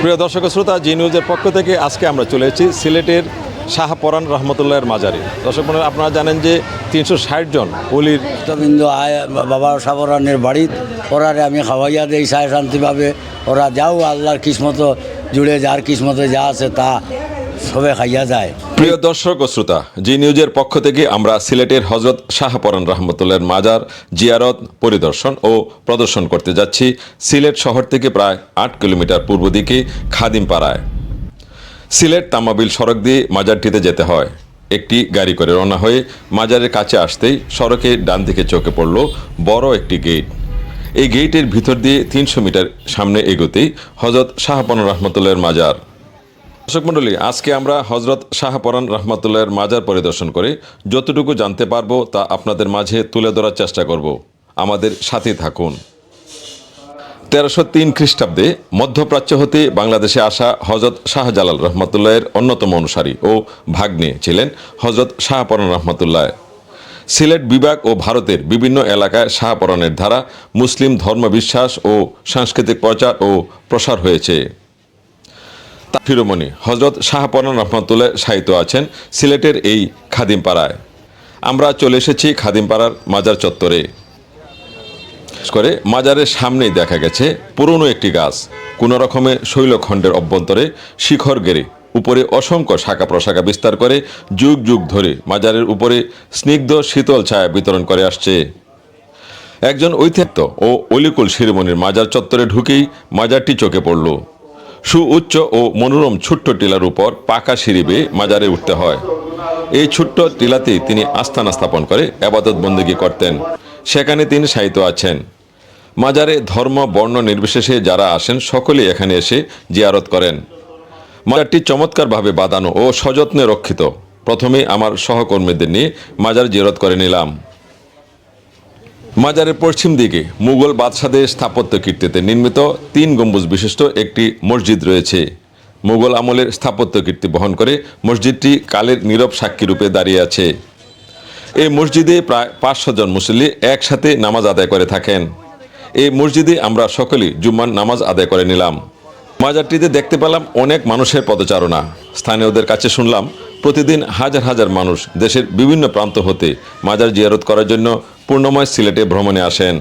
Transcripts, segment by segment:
প্রিয় দর্শক শ্রোতা, জি নিউজের পক্ষ থেকে আজকে আমরা চলে এসেছি সিলেটের শাহপরান রহমতুল্লাহের মাজারে। দর্শক মনে আপনারা জানেন যে তিনশো ষাট জন বিন্দু আয়, বাবা সাবরানের বাড়ি, ওরারে আমি খাওয়াইয়া দেই সায় শান্তিভাবে ওরা যাও, আল্লাহর কিসমত জুড়ে, যার কিসমতে যা আছে তা সবে খাইয়া যায়। প্রিয় দর্শক ও শ্রোতা, জি নিউজের পক্ষ থেকে আমরা সিলেটের হজরত শাহপরান রহমতুল্লাহের মাজার জিয়ারত, পরিদর্শন ও প্রদর্শন করতে যাচ্ছি। সিলেট শহর থেকে প্রায় আট কিলোমিটার পূর্ব দিকে খাদিমপাড়ায়। সিলেট তামাবিল সড়ক দিয়ে মাজারটিতে যেতে হয়। একটি গাড়ি করে রওনা হয়ে মাজারের কাছে আসতেই সড়কে ডান দিকে চোখে পড়ল বড় একটি গেট। এই গেটের ভিতর দিয়ে তিনশো মিটার সামনে এগোতেই হজরত শাহপরান রহমতুল্লাহের মাজার দর্শক মণ্ডলী, আজকে আমরা হজরত শাহপরান রহমতুল্লাহের মাজার পরিদর্শন করে। যতটুকু জানতে পারব তা আপনাদের মাঝে তুলে ধরার চেষ্টা করব। আমাদের সাথে থাকুন। তেরোশো তিন খ্রিস্টাব্দে মধ্যপ্রাচ্য হতে বাংলাদেশে আসা হজরত শাহজালাল রহমতুল্লাহের অন্যতম অনুসারী ও ভাগ্নে ছিলেন হজরত শাহপরান রহমতুল্লাহ। সিলেট বিভাগ ও ভারতের বিভিন্ন এলাকায় শাহপরানের ধারা মুসলিম ধর্মবিশ্বাস ও সাংস্কৃতিক প্রচার ও প্রসার হয়েছে। শিরোমণি হজরত শাহপরান রহমতুল্লাহ সাহিত্য আছেন সিলেটের এই খাদিমপাড়ায়। আমরা চলে এসেছি খাদিমপাড়ার মাজার চত্বরে। করে মাজারের সামনেই দেখা গেছে পুরনো একটি গাছ, কোনো রকমে শৈলখণ্ডের অভ্যন্তরে শিখর গেড়ে, উপরে অসংখ্য শাখা প্রশাখা বিস্তার করে যুগ যুগ ধরে মাজারের উপরে স্নিগ্ধ শীতল ছায়া বিতরণ করে আসছে। একজন ঐতিহ্য ও অলিকুল শিরোমণির মাজার চত্বরে ঢুকেই মাজারটি চোখে পড়ল। সুউচ্চ ও মনোরম ছোট্ট টিলার উপর পাকা সিঁড়ি বেয়ে মাজারে উঠতে হয়। এই ছোট্ট টিলাতেই তিনি আস্থানা স্থাপন করে, আবাদত বন্দী করতেন। সেখানে তিনি সাহিত্য আছেন। মাজারে ধর্ম, বর্ণ নির্বিশেষে যারা আসেন, সকলেই এখানে এসে জিয়ারত করেন। মাজারটি চমৎকারভাবে বাঁধানো ও সযত্নে রক্ষিত। প্রথমে আমার সহকর্মীদের নিয়ে মাজার জিয়ারত করে নিলাম। মাজারের পশ্চিম দিকে মুঘল বাদশাদের স্থাপত্য কীর্তিতে নির্মিত তিন গম্বুজ বিশিষ্ট একটি মসজিদ রয়েছে। মুঘল আমলের স্থাপত্য কীর্তি বহন করে মসজিদটি কালের নীরব সাক্ষী রূপে দাঁড়িয়ে আছে। এই মসজিদে প্রায় পাঁচশো জন মুসল্লি একসাথে নামাজ আদায় করে থাকেন। এই মসজিদে আমরা সকলেই জুম্মান নামাজ আদায় করে নিলাম। মাজারটিতে দেখতে পেলাম অনেক মানুষের পদচারণা। স্থানীয়দের কাছে শুনলাম প্রতিদিন হাজার হাজার মানুষ দেশের বিভিন্ন প্রান্ত হতে মাজার জিয়ারত করার জন্য পূর্ণময় সিলেটে ভ্রমণে আসেন।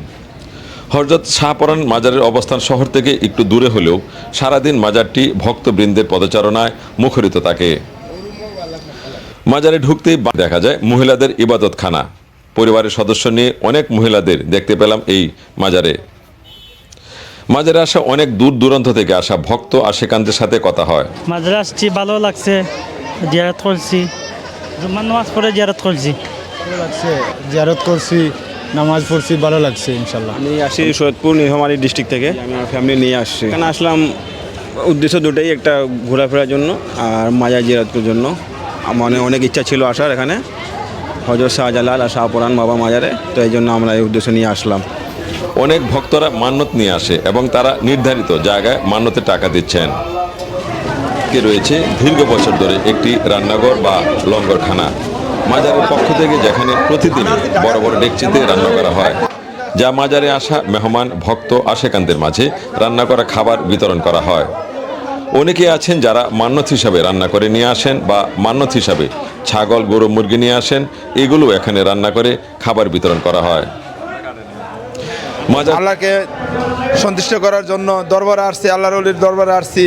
হরজত শাহপরান মাজারের অবস্থান শহর থেকে একটু দূরে হলেও সারাদিন মাজারটি ভক্তবৃন্দের পদচারণায় মুখরিত থাকে। মাজারে ঢুকতেই দেখা যায় মহিলাদের ইবাদতখানা। পরিবারের সদস্য নিয়ে অনেক মহিলাদের দেখতে পেলাম এই মাজারে। মাজারে আসা অনেক দূর দূরান্ত থেকে আসা ভক্ত আর আশেকান্তের সাথে কথা হয়। মাঝে আসছি ভালো লাগছে। জিয়ারত করছি। জুম্মার নামাজ পড়ে জিয়ারত করছি। ভালো লাগছে? জিয়ারত করছি নামাজ পড়ছি ভালো লাগছে ইনশাল্লাহ আমি আসি সৈয়দপুর নীলফামারী ডিস্ট্রিক্ট থেকে। আমি আমার ফ্যামিলি নিয়ে আসছি। এখানে আসলাম উদ্দেশ্য দুটোই একটা ঘোরাফেরার জন্য আর মাজার জিরাতের জন্য। আমার অনেক- ইচ্ছা ছিল আসার এখানে। হজরত শাহজালাল আর শাহপুরান বাবা মাজারে তো এই জন্য আমরা এই উদ্দেশ্য নিয়ে আসলাম। অনেক ভক্তরা মান্যত নিয়ে আসে এবং তারা নির্ধারিত জায়গায় মান্যতে টাকা দিচ্ছেন। কে রয়েছে দীর্ঘ বছর ধরে একটি রান্নাঘর বা লঙ্গরখানা। মাজারের পক্ষ থেকে যেখানে প্রতিদিন বড় বড় ডেকচিতে রান্না করা হয়, যা মাজারে আসা মেহমান, ভক্ত, আশেকান্তের মাঝে রান্না করা খাবার বিতরণ করা হয়। অনেকে আছেন যারা মান্যত হিসাবে রান্না করে নিয়ে আসেন বা মান্যত হিসাবে ছাগল, গরু, মুরগি নিয়ে আসেন, এগুলো এখানে রান্না করে খাবার বিতরণ করা হয়। আল্লাহকে সন্তুষ্ট করার জন্য দরবারে আসছি আল্লাহর অলির দরবারে আসছি।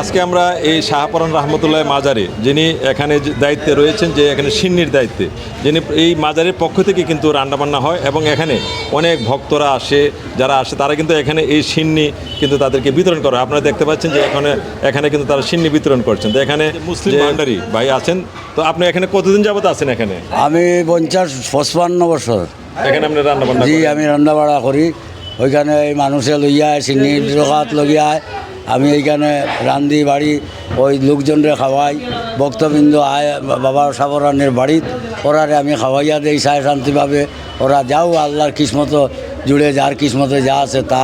আজকে আমরা এই শাহপরান রহমতুল্লাহ মাজারে যিনি এখানে যে দায়িত্বে রয়েছেন যে এখানে সিন্নির দায়িত্বে যিনি এই মাজারের পক্ষ থেকে কিন্তু রান্নাবান্না হয় এবং এখানে অনেক ভক্তরা আসে যারা আসে তারা কিন্তু এখানে এই সিন্নি কিন্তু তাদেরকে বিতরণ করে। আপনারা দেখতে পাচ্ছেন যে এখানে এখানে কিন্তু তারা সিন্নি বিতরণ করছেন। তো এখানে মুসলিম ভান্ডারি ভাই আছেন তো আপনি এখানে কতদিন যাবত আছেন এখানে? আমি পঞ্চাশ পঁচপান্ন বছর। এখানে আপনি রান্নাবান্না জি আমি রান্না বাড়া করি। ওইখানে এই মানুষে লইয়া চিনি জগাত লইয়ায় আমি এইখানে রান্ধি বাড়ি ওই লোকজনরে খাওয়াই। ভক্তবৃন্দ আয় বাবা সাবরানের বাড়িত ওরারে আমি খাওয়াইয়া দেই সায় শান্তিভাবে। ওরা যাও আল্লাহর কিসমত জুড়ে যার কিসমতে যা আছে তা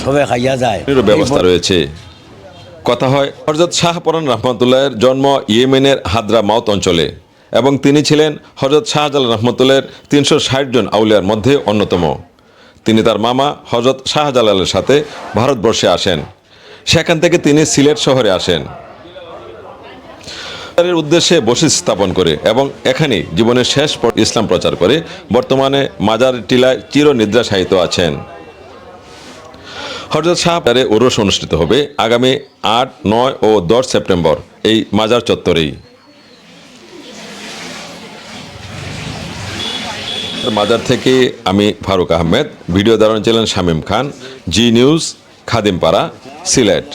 সবে খাইয়া যায়। ব্যবস্থা রয়েছে। কথা হয় হজরত শাহপরান রহমতুল্লাহের জন্ম ইয়েমেনের হাদরা মাউত অঞ্চলে। এবং তিনি ছিলেন হজরত শাহজালাল রহমতুল্লাহের তিনশো ষাট জন আউলিয়ার মধ্যে অন্যতম। তিনি তার মামা হজরত শাহজালালের সাথে ভারতবর্ষে আসেন। সেখান থেকে তিনি সিলেট শহরে আসেন। উদ্দেশ্যে বসিস স্থাপন করে এবং এখানেই জীবনের শেষ ইসলাম প্রচার করে, বর্তমানে মাজার টিলায় চিরনিদ্রা সাহিত্য আছেন হজরত শাহপারে ওরস অনুষ্ঠিত হবে আগামী আট, নয় ও দশ সেপ্টেম্বর এই মাজার চত্বরেই। মাজার থেকে আমি ফারুক আহমেদ ভিডিও দাঁড়ানো ছিলেন শামীম খান জি নিউজ খাদিমপাড়া সিলেট।